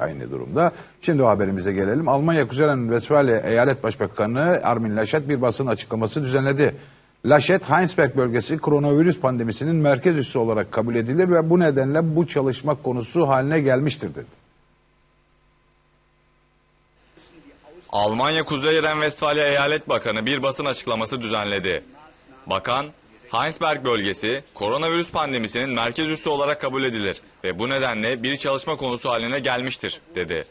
aynı durumda. Şimdi o haberimize gelelim. Almanya Kuzey Ren-Westfalia Eyalet Başbakanı Armin Laschet bir basın açıklaması düzenledi. Laschet, Heinsberg bölgesi koronavirüs pandemisinin merkez üssü olarak kabul edilir ve bu nedenle bu çalışma konusu haline gelmiştir dedi. Almanya Kuzey Ren-Westfalia Eyalet Bakanı bir basın açıklaması düzenledi. Bakan, Heinsberg bölgesi koronavirüs pandemisinin merkez üssü olarak kabul edilir ve bu nedenle bir çalışma konusu haline gelmiştir, dedi.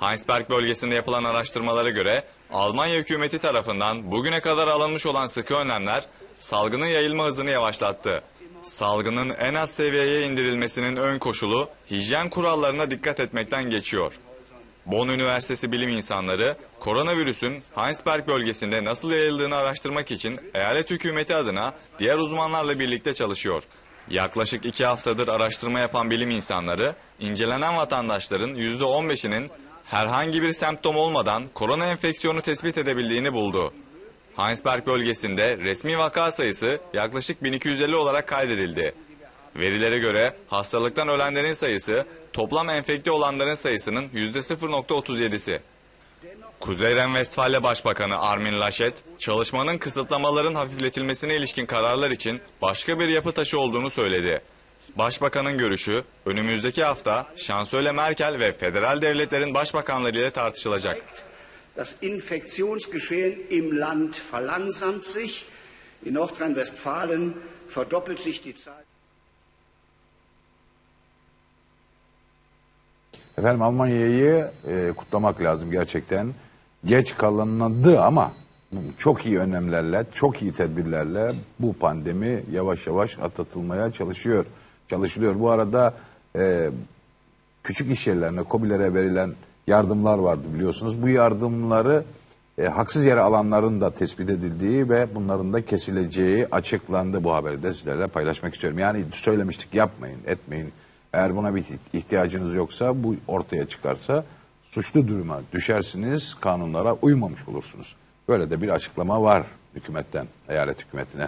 Heinsberg bölgesinde yapılan araştırmalara göre Almanya hükümeti tarafından bugüne kadar alınmış olan sıkı önlemler salgının yayılma hızını yavaşlattı. Salgının en az seviyeye indirilmesinin ön koşulu hijyen kurallarına dikkat etmekten geçiyor. Bonn Üniversitesi bilim insanları koronavirüsün Heinsberg bölgesinde nasıl yayıldığını araştırmak için eyalet hükümeti adına diğer uzmanlarla birlikte çalışıyor. Yaklaşık iki haftadır araştırma yapan bilim insanları incelenen vatandaşların %15'inin herhangi bir semptom olmadan korona enfeksiyonu tespit edebildiğini buldu. Heinsberg bölgesinde resmi vaka sayısı yaklaşık 1250 olarak kaydedildi. Verilere göre hastalıktan ölenlerin sayısı toplam enfekte olanların sayısının %0.37'si. Kuzey Ren-Westfalia Başbakanı Armin Laschet, çalışmanın kısıtlamaların hafifletilmesine ilişkin kararlar için başka bir yapı taşı olduğunu söyledi. Başbakanın görüşü önümüzdeki hafta Şansölye Merkel ve federal devletlerin başbakanları ile tartışılacak. Das Infektionsgeschehen im Land verlangsamt sich. In Nordrhein-Westfalen verdoppelt sich die Zahl. Efendim Almanya'yı e, kutlamak lazım gerçekten. Geç kalındı ama çok iyi önlemlerle, çok iyi tedbirlerle bu pandemi yavaş yavaş atlatılmaya çalışıyor. Çalışılıyor. Bu arada e, küçük iş yerlerine, KOBİ'lere verilen yardımlar vardı biliyorsunuz. Bu yardımları e, haksız yere alanların da tespit edildiği ve bunların da kesileceği açıklandı. Bu haberi de sizlerle paylaşmak istiyorum. Yani söylemiştik yapmayın, etmeyin. Eğer buna bir ihtiyacınız yoksa bu ortaya çıkarsa suçlu duruma düşersiniz, kanunlara uymamış olursunuz. Böyle de bir açıklama var hükümetten, eyalet hükümetine.